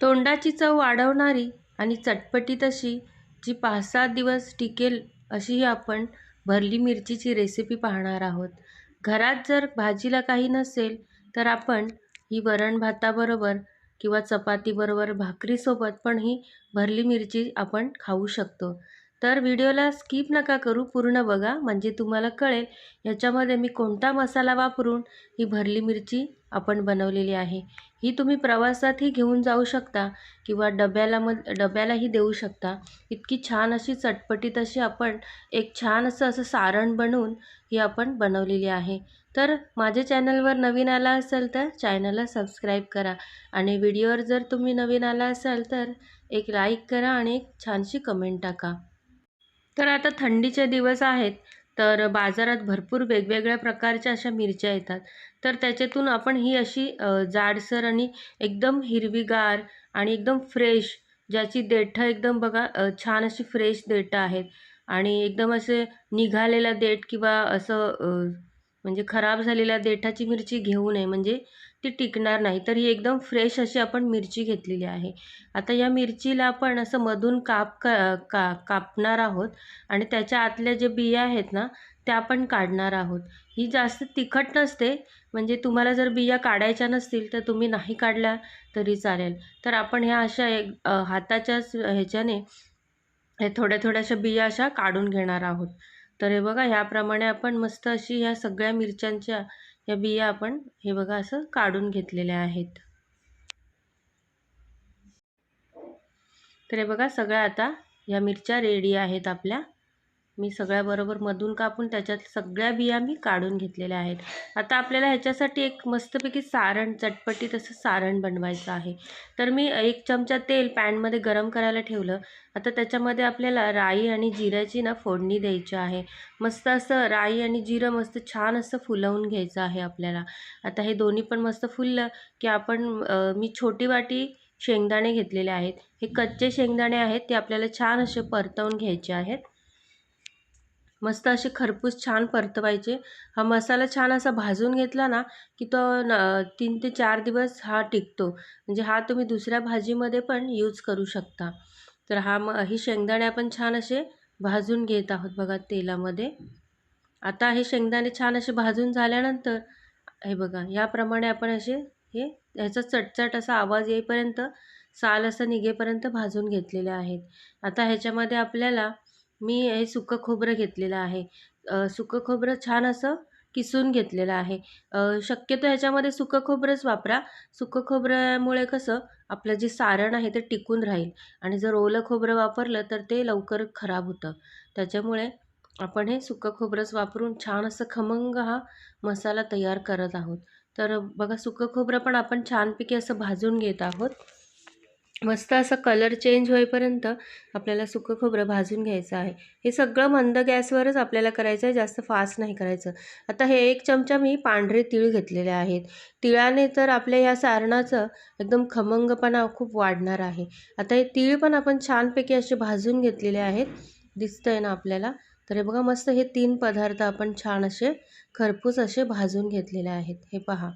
तोंडाची चव वाढवणारी आणि चटपटीत अशी जी पाच सात दिवस टिकेल अशी ही आपण भरली मिरचीची रेसिपी पाहणार आहोत. घरात जर भाजीला काही नसेल तर आपण ही वरण भाताबरोबर किंवा चपातीबरोबर भाकरीसोबत पण ही भरली मिरची आपण खाऊ शकतो. तर व्हिडिओला स्किप नका करू पूर्ण बघा. म्हणजे तुम्हाला कळेल याच्यामध्ये मी कोणता मसाला वापरून ही भरली मिरची आपण बनवलेली आहे. ही तुम्ही प्रवासातही घेऊन जाऊ शकता किंवा डब्याला मग डब्यालाही देऊ शकता. इतकी छान अशी चटपटीत अशी आपण एक छान असं असं सारण बनवून ही आपण बनवलेली आहे. तर माझ्या चॅनलवर नवीन आला असेल तर चॅनलला सबस्क्राईब करा आणि व्हिडिओवर जर तुम्ही नवीन आला असाल तर एक लाईक करा आणि एक छानशी कमेंट टाका. तर आता थंडीचे दिवस आहेत. तर बाजारात भरपूर वेगवेगळ्या प्रकारच्या अशा मिरच्या येतात. तर त्याच्यातून आपण ही अशी जाडसर आणि एकदम हिरवीगार आणि एकदम फ्रेश ज्याची देठं एकदम बघा छान अशी फ्रेश देठं आहेत. आणि एकदम असे निघालेला देठ किंवा असं म्हणजे खराब झालेल्या देठाची मिरची घेऊ नये. म्हणजे ती टिकणार नाही. तर ही एकदम फ्रेश अशी आपण मिरची घेतलेली आहे. आता या मिरचीला आपण असं मधून काप का का कापणार आहोत आणि त्याच्या आतल्या जे बिया आहेत ना त्या आपण काढणार आहोत. ही जास्त तिखट नसते म्हणजे तुम्हाला जर बिया काढायच्या नसतील तर तुम्ही नाही काढल्या तरी चालेल. तर आपण ह्या अशा एक हाताच्याच ह्याच्याने हे थोड्या थोड्याशा बिया अशा काढून घेणार आहोत. तर हे बघा ह्याप्रमाणे आपण मस्त अशी ह्या सगळ्या मिरच्यांच्या या बिया आपण हे बघा असं काढून घेतलेल्या आहेत. तर हे बघा सगळ्या आता या मिरच्या रेडी आहेत आपल्या. मी सगळ्याबरोबर मधून कापून त्याच्यात सगळ्या बिया मी काढून घेतलेल्या आहेत. आता आपल्याला ह्याच्यासाठी एक मस्तपैकी सारण चटपटीत असं सारण बनवायचं आहे. तर मी एक चमचा तेल पॅनमध्ये गरम करायला ठेवलं. आता त्याच्यामध्ये आपल्याला राई आणि जिऱ्याची ना फोडणी द्यायची आहे. मस्त असं राई आणि जिरं मस्त छान असं फुलवून घ्यायचं आहे आपल्याला. आता हे दोन्ही पण मस्त फुललं की आपण मी छोटी वाटी शेंगदाणे घेतलेले आहेत. हे कच्चे शेंगदाणे आहेत ते आपल्याला छान असे परतवून घ्यायचे आहेत. मस्त असे खरपूस छान परतवायचे. हा मसाला छान असा भाजून घेतला ना की तो न तीन ते चार दिवस हा टिकतो. म्हणजे हा तुम्ही दुसऱ्या भाजीमध्ये पण यूज करू शकता. तर हा म ही शेंगदाणे आपण छान असे भाजून घेत आहोत बघा तेलामध्ये. आता हे शेंगदाणे छान असे भाजून झाल्यानंतर हे बघा याप्रमाणे आपण असे हे ह्याचा चटचट असा आवाज येईपर्यंत साल असं निघेपर्यंत भाजून घेतलेले आहेत. आता ह्याच्यामध्ये आपल्याला मी हे सुकं खोबरं घेतलेलं आहे. सुकं खोबरं छान असं किसून घेतलेलं आहे. शक्यतो ह्याच्यामध्ये सुकं खोबरंच वापरा. सुकं खोबऱ्यामुळे कसं आपलं जे सारण आहे ते टिकून राहील आणि जर ओलं खोबरं वापरलं तर ते लवकर खराब होतं. त्याच्यामुळे आपण हे सुकं खोबरंच वापरून छान असं खमंग हा मसाला तयार करत आहोत. तर बघा सुकं खोबरं पण आपण छानपैकी असं भाजून घेत आहोत. मस्त असा कलर चेंज होईपर्यंत आपल्याला सुकं खोबरं भाजून घ्यायचं आहे. हे सगळं मंद गॅसवरच आपल्याला करायचं आहे जास्त फास्ट नाही करायचं. आता हे एक चमचा मी पांढरे तीळ घेतलेले आहेत. तिळाने तर आपल्या ह्या सारणाचं एकदम खमंगपणा खूप वाढणार आहे. आता हे तीळ पण आपण छानपैकी असे भाजून घेतलेले आहेत. दिसतं आहे ना आपल्याला? तर हे बघा मस्त हे तीन पदार्थ आपण छान असे खरपूस असे भाजून घेतलेले आहेत. हे पहा.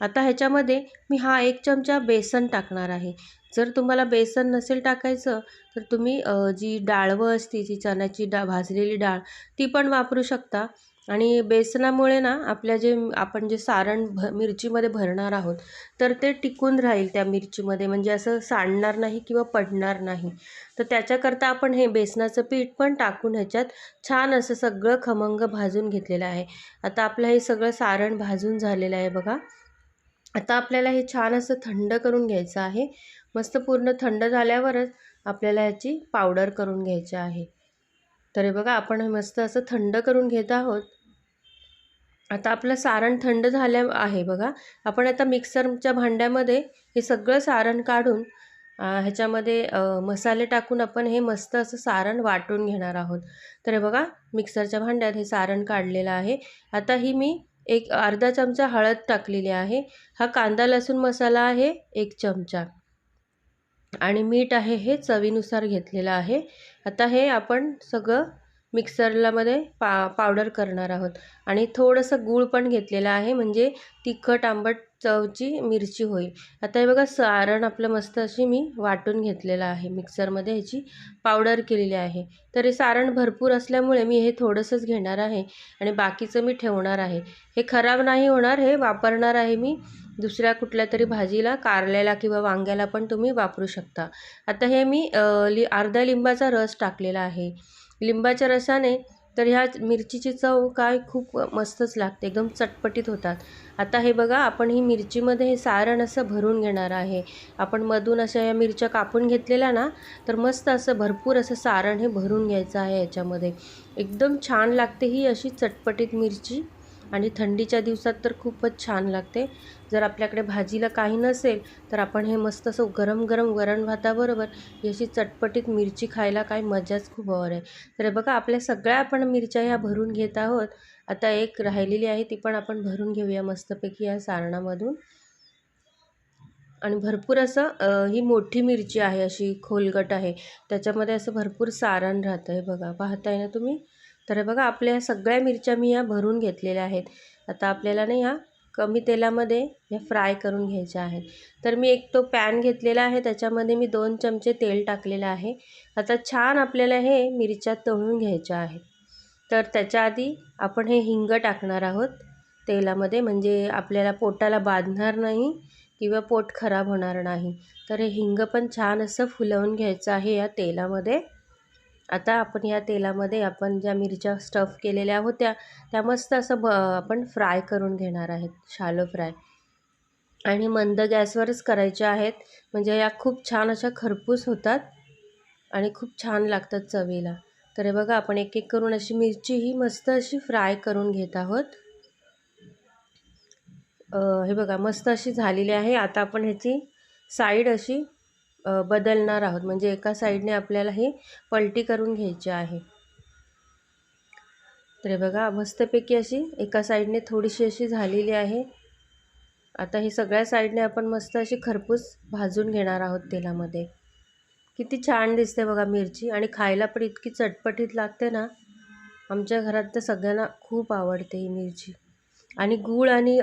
आता ह्याच्यामध्ये मी हा एक चमचा बेसन टाकणार आहे. जर तुम्हाला बेसन नसेल टाकायचं तर तुम्ही जी डाळवं असते जी चण्याची डा भाजलेली डाळ ती पण वापरू शकता. आणि बेसनामुळे ना आपल्या जे आपण जे सारण भ मिरचीमध्ये भरणार आहोत तर ते टिकून राहील त्या मिरचीमध्ये. म्हणजे असं सांडणार नाही किंवा पडणार नाही. तर त्याच्याकरता आपण हे बेसनाचं पीठ पण टाकून ह्याच्यात छान असं सगळं खमंग भाजून घेतलेलं आहे. आता आपलं हे सगळं सारण भाजून झालेलं आहे बघा. आता आपल्याला हे छान असं थंड करून घ्यायचं आहे. मस्त पूर्ण थंड झाल्यावरच आपल्याला ह्याची पावडर करून घ्यायची आहे. तर हे बघा आपण मस्त असं थंड करून घेत आहोत. आता आपलं सारण थंड झाल्या आहे बघा. आपण आता मिक्सरच्या भांड्यामध्ये हे सगळं सारण काढून ह्याच्यामध्ये मसाले टाकून आपण हे मस्त असं सारण वाटून घेणार आहोत. तर हे बघा मिक्सरच्या भांड्यात हे सारण काढलेलं आहे. आता ही मी एक अर्धा चमचा हळद टाकलेली आहे. हा कांदा लसूण मसाला आहे एक चमचा. आणि मीठ आहे हे चवीनुसार घेतलेलं आहे. आता हे आपण सगळं मिक्सरलामध्ये पा पावडर करणार आहोत. आणि थोडंसं गूळ पण घेतलेलं आहे म्हणजे तिखट आंबट चवची मिरची होईल. आता हे बघा सारण आपलं मस्त अशी मी वाटून घेतलेलं आहे मिक्सरमध्ये ह्याची पावडर केलेली आहे. तर हे सारण भरपूर असल्यामुळे मी हे थोडंसंच घेणार आहे आणि बाकीचं मी ठेवणार आहे. हे खराब नाही होणार हे वापरणार आहे मी. दुसऱ्या कुठल्या तरी भाजीला कारल्याला किंवा वांग्याला पण तुम्ही वापरू शकता. आता हे मी लि अर्ध्या लिंबाचा रस टाकलेला आहे. लिंबाच्या रसाने तर ह्या मिरचीची चव काय खूप मस्तच लागते एकदम चटपटीत होतात. आता हे बघा आपण ही मिरचीमध्ये हे सारण असं भरून घेणार आहे. आपण मधून अशा या मिरच्या कापून घेतलेल्या ना तर मस्त असं भरपूर असं सारण हे भरून घ्यायचं आहे याच्यामध्ये. एकदम छान लागते ही अशी चटपटीत मिरची. आणि थंडीच्या दिवसात तर खूपच छान लागते. जर आपल्याकडे भाजीला काही नसेल तर आपण हे मस्त असं गरम गरम वरण भाताबरोबर ही अशी चटपटीत मिरची खायला काय मजाच खूप हवं आहे. तर बघा आपल्या सगळ्या आपण मिरच्या ह्या भरून घेत आहोत. आता एक राहिलेली आहे ती पण आपण भरून घेऊया मस्तपैकी या सारणामधून. आणि भरपूर असं ही मोठी मिरची आहे अशी खोलगट आहे. त्याच्यामध्ये असं भरपूर सारण राहतं आहे बघा. पाहताय ना तुम्ही? तर बघा आपल्या सगळ्या मिरच्या मी या भरून घेतलेल्या आहेत. आता आपल्याला ना या कमी तेलामध्ये या फ्राय करून घ्यायच्या आहेत. तर मी एक तो पॅन घेतलेला आहे त्याच्यामध्ये मी दोन चमचे तेल टाकलेलं आहे. आता छान आपल्याला हे मिरच्या तळून घ्यायच्या आहेत. तर त्याच्या आधी आपण हे हिंग टाकणार आहोत तेलामध्ये म्हणजे आपल्याला पोटाला बांधणार नाही किंवा पोट खराब होणार नाही. तर हे हिंग पण छान असं फुलवून घ्यायचं आहे या तेलामध्ये. आता आपण या तेलामध्ये आपण ज्या मिरच्या स्टफ केलेल्या होत्या त्या मस्त असं ब आपण फ्राय करून घेणार आहेत शालो फ्राय आणि मंद गॅसवरच करायच्या आहेत. म्हणजे या खूप छान अशा खरपूस होतात आणि खूप छान लागतात चवीला. तर हे बघा आपण एक एक करून अशी मिरची ही मस्त अशी फ्राय करून घेत आहोत. हे बघा मस्त अशी झालेली आहे. आता आपण ह्याची साईड अशी बदलणार आहोत. म्हणजे एका साईडने आपल्याला हे पलटी करून घ्यायची आहे. तर बघा मस्तपैकी अशी एका साईडने थोडीशी अशी झालेली आहे. आता ही सगळ्या साईडने आपण मस्त अशी खरपूस भाजून घेणार आहोत तेलामध्ये. किती छान दिसते बघा मिरची आणि खायला पण इतकी चटपटीत लागते ना. आमच्या घरात तर सगळ्यांना खूप आवडते ही मिरची. आणि गूळ आणि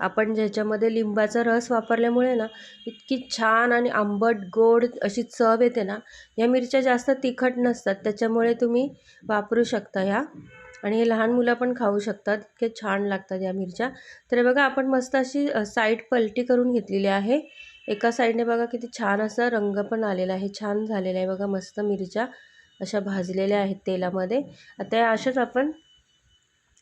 आपण ज्याच्यामध्ये लिंबाचा रस वापरल्यामुळे ना इतकी छान आणि आंबट गोड अशी चव येते ना या मिरच्या जास्त तिखट नसतात. त्याच्यामुळे तुम्ही वापरू शकता ह्या आणि हे लहान मुलं पण खाऊ शकतात. इतके छान लागतात या मिरच्या. तर बघा आपण मस्त अशी साईड पलटी करून घेतलेली आहे. एका साईडने बघा किती छान असा रंग पण आलेला आहे. छान झालेला आहे बघा मस्त मिरच्या अशा भाजलेल्या आहेत तेलामध्ये. आता अशाच आपण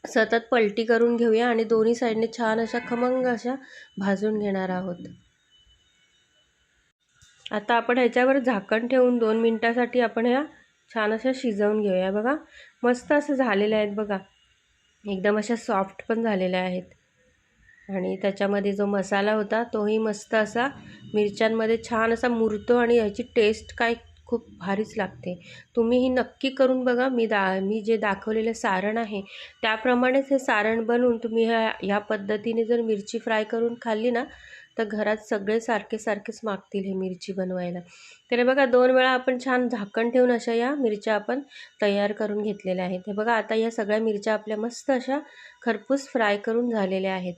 सतत पलटी करून घेऊया आणि दोन्ही साईडने छान अशा खमंग अशा भाजून घेणार आहोत. आता आपण ह्याच्यावर झाकण ठेवून दोन मिनटासाठी आपण ह्या छान अशा शिजवून घेऊया. बघा मस्त असं झालेलं आहेत बघा. एकदम अशा सॉफ्ट पण झालेल्या आहेत. आणि त्याच्यामध्ये जो मसाला होता तोही मस्त असा मिरच्यांमध्ये छान असा मुरतो आणि ह्याची टेस्ट काय खूप भारीच लागते. तुम्ही ही नक्की करून बघा. मी दा मी जे दाखवलेलं सारण आहे त्याप्रमाणेच हे सारण बनवून तुम्ही ह्या ह्या पद्धतीने जर मिरची फ्राय करून खाल्ली ना तर घरात सगळे सारखे सारखेच मागतील हे मिरची बनवायला. तर बघा दोन वेळा आपण छान झाकण ठेवून अशा या मिरच्या आपण तयार करून घेतलेल्या आहेत. हे बघा आता या सगळ्या मिरच्या आपल्या मस्त अशा खरपूस फ्राय करून झालेल्या आहेत.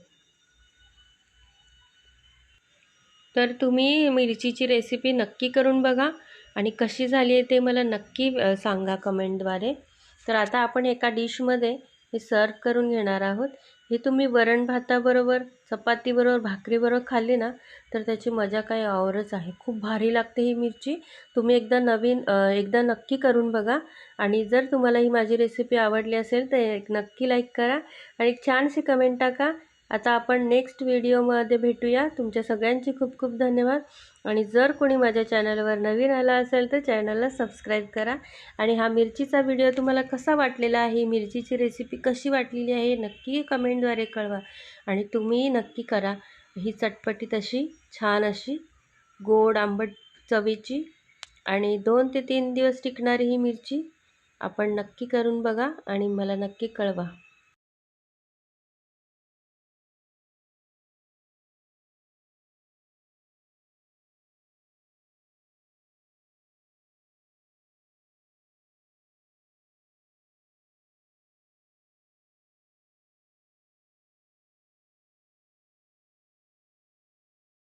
तर तुम्ही मिरचीची रेसिपी नक्की करून बघा. आणि कशी झाली आहे ते मला नक्की सांगा कमेंटद्वारे. तर आता आपण एका डिशमध्ये हे सर्व करून घेणार आहोत. हे तुम्ही वरण भाताबरोबर चपातीबरोबर भाकरीबरोबर खाल्ली ना तर त्याची मजा काही ऑवरच आहे. खूप भारी लागते ही मिरची. तुम्ही एकदा नवीन एकदा नक्की करून बघा. आणि जर तुम्हाला ही माझी रेसिपी आवडली असेल तर एक नक्की लाईक करा. आणि छानशी कमेंट टाका. आता आपण नेक्स्ट व्हिडिओमध्ये भेटूया. तुमच्या सगळ्यांचे खूप खूप धन्यवाद. आणि जर कोणी माझ्या चॅनलवर नवीन आला असेल तर चॅनलला सबस्क्राईब करा. आणि हा मिरचीचा व्हिडिओ तुम्हाला कसा वाटलेला आहे मिरचीची रेसिपी कशी वाटलेली आहे नक्की कमेंटद्वारे कळवा. आणि तुम्ही नक्की करा. ही चटपटी तशी छान अशी गोड आंबट चवीची आणि दोन ते तीन दिवस टिकणारी ही मिरची आपण नक्की करून बघा आणि मला नक्की कळवा.